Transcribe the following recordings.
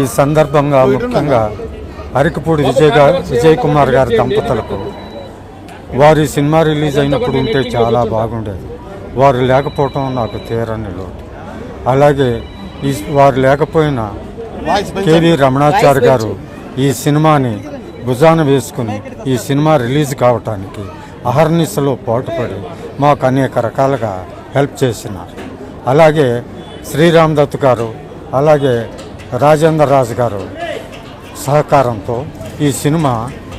ఈ సందర్భంగా ముఖ్యంగా అరకపూడి విజయ్ గారు విజయ్ కుమార్ గారి దంపతులకు వారి సినిమా రిలీజ్ అయినప్పుడు ఉంటే చాలా బాగుండేది. వారు లేకపోవటం నాకు తీరని లోటు. అలాగే ఈ వారు లేకపోయినా కేవీ రమణాచారి గారు ఈ సినిమాని భుజాన వేసుకుని ఈ సినిమా రిలీజ్ కావటానికి అహర్నిశలో పాటుపడి మాకు అనేక రకాలుగా హెల్ప్ చేసినారు. అలాగే శ్రీరామ్ దత్ గారు అలాగే రాజేందర్ రాజు గారు సహకారంతో ఈ సినిమా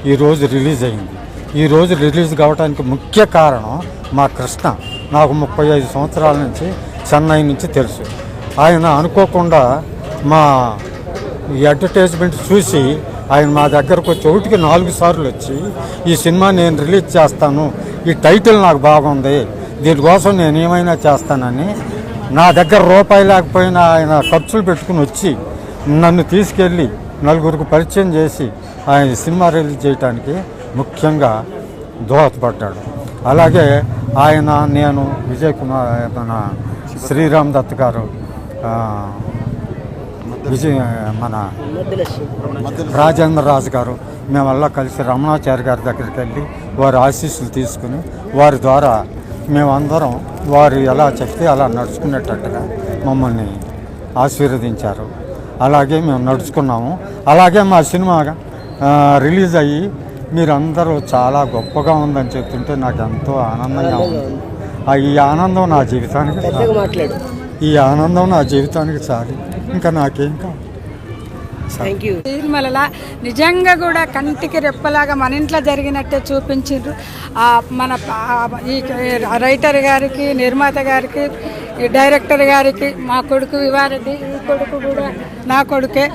ఈరోజు రిలీజ్ అయింది. ఈరోజు రిలీజ్ కావడానికి ముఖ్య కారణం మా కృష్ణ. నాకు ముప్పై ఐదు సంవత్సరాల నుంచి చెన్నై నుంచి తెలుసు. ఆయన అనుకోకుండా మా ఈ అడ్వర్టైజ్మెంట్ చూసి ఆయన మా దగ్గరకు వచ్చి ఒకటికి నాలుగు సార్లు వచ్చి ఈ సినిమా నేను రిలీజ్ చేస్తాను ఈ టైటిల్ నాకు బాగుంది దీనికోసం నేను ఏమైనా చేస్తానని నా దగ్గర రూపాయి లేకపోయినా ఆయన ఖర్చులు పెట్టుకుని వచ్చి నన్ను తీసుకెళ్ళి నలుగురికి పరిచయం చేసి ఆయన సినిమా రిలీజ్ చేయడానికి ముఖ్యంగా దోహదపడ్డాడు. అలాగే ఆయన నేను విజయ్ కుమార్ మన శ్రీరామ్ దత్ గారు విజయ్ మన రాజేంద్ర రాజు గారు మేమల్లా కలిసి రమణాచారి గారి దగ్గరికి వెళ్ళి వారి ఆశీస్సులు తీసుకుని వారి ద్వారా మేమందరం వారు ఎలా చెప్తే అలా నడుచుకునేటట్టుగా మమ్మల్ని ఆశీర్వదించారు. అలాగే మేము నడుచుకున్నాము. అలాగే మా సినిమా రిలీజ్ అయ్యి మీరందరూ చాలా గొప్పగా ఉందని చెప్తుంటే నాకు ఎంతో ఆనందంగా ఉంది. ఆ, ఈ ఆనందం నా జీవితానికి. ఈ ఆనందం నా జీవితానికి చాలు. ఇంకా నాకేం థ్యాంక్ యూ తిరుమల నిజంగా కూడా కంటికి రెప్పలాగా మన ఇంట్లో జరిగినట్టే చూపించారు మన ఈ రైటర్ గారికి నిర్మాత గారికి ఈ డైరెక్టర్ గారికి మా కొడుకు వివారెడ్డి ఈ కొడుకు కూడా నా కొడుకే.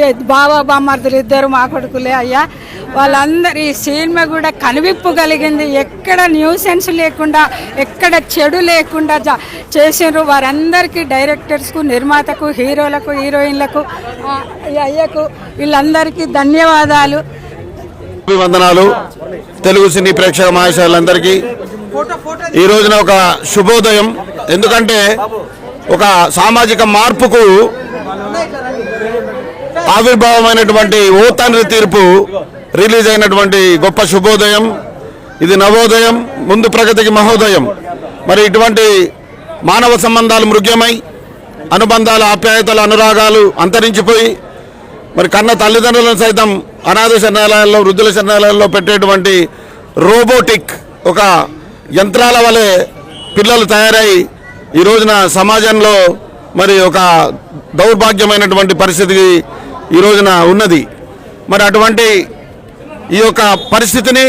బాబా బామ్మర్దులు ఇద్దరు మా కొడుకులే అయ్యా. వాళ్ళందరూ ఈ సినిమా కూడా కనువిప్పు కలిగింది. ఎక్కడ న్యూసెన్స్ లేకుండా ఎక్కడ చెడు లేకుండా జ- చేసిండ్రు. వారందరికీ డైరెక్టర్స్కు నిర్మాతకు హీరోలకు హీరోయిన్లకు అయ్యకు వీళ్ళందరికీ ధన్యవాదాలు. అభివందనాలు. తెలుగు సినీ ప్రేక్షక మహాశాలందరికీ ఈ రోజున ఒక శుభోదయం. ఎందుకంటే ఒక సామాజిక మార్పుకు ఆవిర్భావమైనటువంటి ఓ తండ్రి తీర్పు రిలీజ్ అయినటువంటి గొప్ప శుభోదయం. ఇది నవోదయం ముందు ప్రగతికి మహోదయం. మరి ఇటువంటి మానవ సంబంధాలు మృగ్యమై అనుబంధాలు ఆప్యాయతలు అనురాగాలు అంతరించిపోయి మరి కన్న తల్లిదండ్రులను సైతం అనాథ శరణాలయాల్లో వృద్ధుల శరణాలయాల్లో పెట్టేటువంటి రోబోటిక్ ఒక యంత్రాల వలె పిల్లలు తయారై ఈ రోజున సమాజంలో మరి ఒక దౌర్భాగ్యమైనటువంటి పరిస్థితి ఈ రోజున ఉన్నది. మరి అటువంటి ఈ యొక్క పరిస్థితిని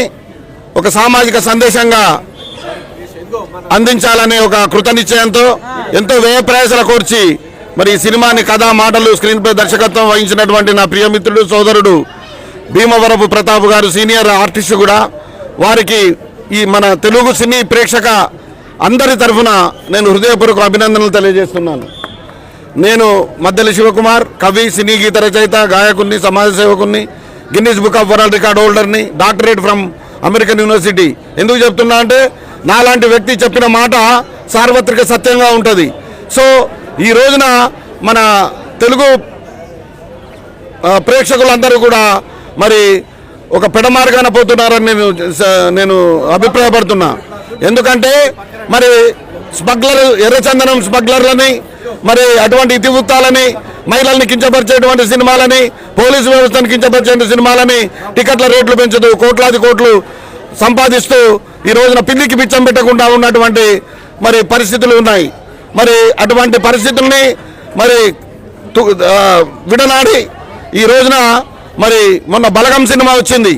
ఒక సామాజిక సందేశంగా అందించాలనే ఒక కృతనిశ్చయంతో ఎంతో వ్యయ ప్రయాసల కోర్చి మరి ఈ సినిమాని కథ మాటలు స్క్రీన్ పై దర్శకత్వం వహించినటువంటి నా ప్రియమిత్రుడు సోదరుడు భీమవరపు ప్రతాప్ గారు సీనియర్ ఆర్టిస్ట్ కూడా. వారికి ఈ మన తెలుగు సినీ ప్రేక్షక అందరి తరఫున నేను హృదయపూర్వక అభినందనలు తెలియజేస్తున్నాను. నేను మద్దెల శివకుమార్ కవి సినీ గీత రచయిత గాయకుని సమాజ సేవకుని Guinness Book of World Record హోల్డర్ని doctorate from American university. ఎందుకు చెప్తున్నా అంటే నాలాంటి వ్యక్తి చెప్పిన మాట సార్వత్రిక సత్యంగా ఉంటుంది. సో ఈ రోజున మన తెలుగు ప్రేక్షకులందరూ కూడా మరి ఒక పెడమార్గాన పోతున్నారని నేను స- నేను అభిప్రాయపడుతున్నా. ఎందుకంటే మరి స్మగ్లర్ ఎర్రచందనం స్మగ్లర్లని మరి అటువంటి ఇతివృత్తాలని మహిళల్ని కించపరిచేటువంటి సినిమాలని పోలీసు వ్యవస్థను కించపరిచేటువంటి సినిమాలని టికెట్ల రేట్లు పెంచుతూ కోట్లాది కోట్లు సంపాదిస్తూ ఈ రోజున పిల్లికి పిచ్చం పెట్టకుండా ఉన్నటువంటి మరి పరిస్థితులు ఉన్నాయి. మరి అటువంటి పరిస్థితుల్ని మరి తు- విడనాడి ఈ రోజున మరి మొన్న బలగం సినిమా వచ్చింది.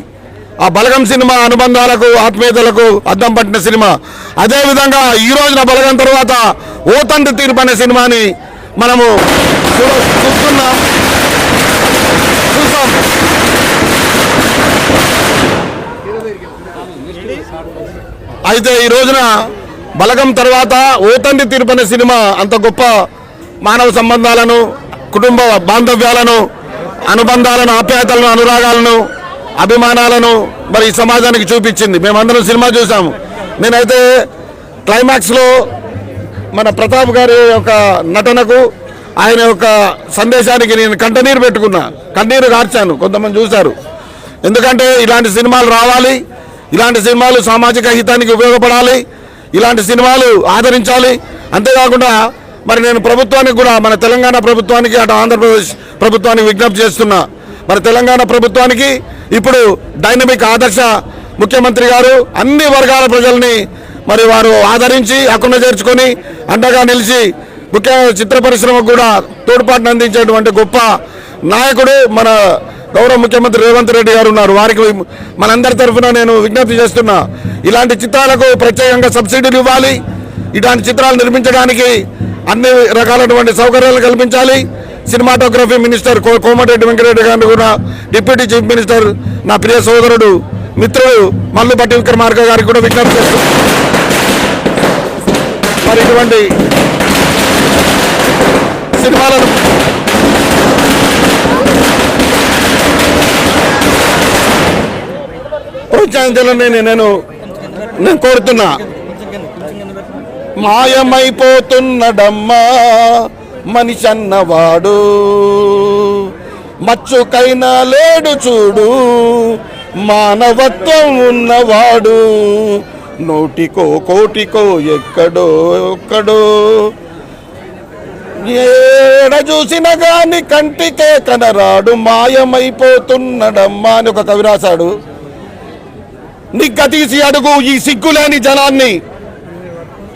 ఆ బలగం సినిమా అనుబంధాలకు ఆత్మీయతలకు అద్దం పట్టిన సినిమా. అదేవిధంగా ఈ రోజున బలగం తర్వాత ఓ తండ్రి తీర్పు అనే సినిమాని మనము చూస్తున్నాం. చూసాం అయితే ఈ రోజున బలగం తర్వాత ఓ తండ్రి తీర్పు అనే సినిమా అంత గొప్ప మానవ సంబంధాలను కుటుంబ బాంధవ్యాలను అనుబంధాలను ఆప్యాయతలను అనురాగాలను అభిమానాలను మరి ఈ సమాజానికి చూపించింది. మేమందరం సినిమా చూసాము నేనైతే క్లైమాక్స్లో మన ప్రతాప్ గారి యొక్క నటనకు ఆయన యొక్క సందేశానికి నేను కంటనీరు పెట్టుకున్నా. కన్నీరు కార్చాను కొంతమంది చూశారు. ఎందుకంటే ఇలాంటి సినిమాలు రావాలి ఇలాంటి సినిమాలు సామాజిక హితానికి ఉపయోగపడాలి ఇలాంటి సినిమాలు ఆదరించాలి. అంతేకాకుండా మరి నేను ప్రభుత్వానికి కూడా మన తెలంగాణ ప్రభుత్వానికి అటు ఆంధ్రప్రదేశ్ ప్రభుత్వానికి విజ్ఞప్తి చేస్తున్నా. మరి తెలంగాణ ప్రభుత్వానికి ఇప్పుడు డైనమిక్ ఆదర్శ ముఖ్యమంత్రి గారు అన్ని వర్గాల ప్రజల్ని మరి వారు ఆదరించి హక్కున చేర్చుకొని అండగా నిలిచి ముఖ్యంగా చిత్ర పరిశ్రమకు కూడా తోడ్పాటును అందించేటువంటి గొప్ప నాయకుడు మన గౌరవ ముఖ్యమంత్రి రేవంత్ రెడ్డి గారు ఉన్నారు. వారికి మనందరి తరఫున నేను విజ్ఞప్తి చేస్తున్నా ఇలాంటి చిత్రాలకు ప్రత్యేకంగా సబ్సిడీలు ఇవ్వాలి. ఇలాంటి చిత్రాలు నిర్మించడానికి అన్ని రకాలైనటువంటి సౌకర్యాలు కల్పించాలి. సినిమాటోగ్రఫీ మినిస్టర్ కో- కోమటిరెడ్డి వెంకటరెడ్డి గారిని కూడా డిప్యూటీ చీఫ్ మినిస్టర్ నా ప్రియ సోదరుడు మిత్రుడు మల్లుపట్టి విక్రమార్క గారికి కూడా విజ్ఞప్తి చేస్తున్నాను మరి ఇటువంటి సినిమాలను ప్రోత్సహించాలని నేను నేను కోరుతున్నా. మాయమైపోతున్నడమ్మా మనిషి అన్నవాడు. మచ్చుకైనా లేడు చూడు. మానవత్వం ఉన్నవాడు. నోటికో కోటికో ఎక్కడో ఒక్కడో. ఏడ చూసిన గాని కంటికే కనరాడు మాయమైపోతున్నడమ్మా అని ఒక కవి రాశాడు. నిగ్గతీసి అడుగు ఈ సిగ్గులేని జనాన్ని.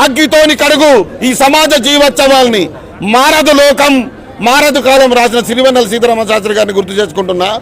అగ్గితోని కడుగు ఈ సమాజ జీవోత్సవాల్ని. మారదు లోకం మారదు కాలం రాసిన సిరివెన్నెల సీతారామ శాస్త్రి గారిని గుర్తు చేసుకుంటున్నా.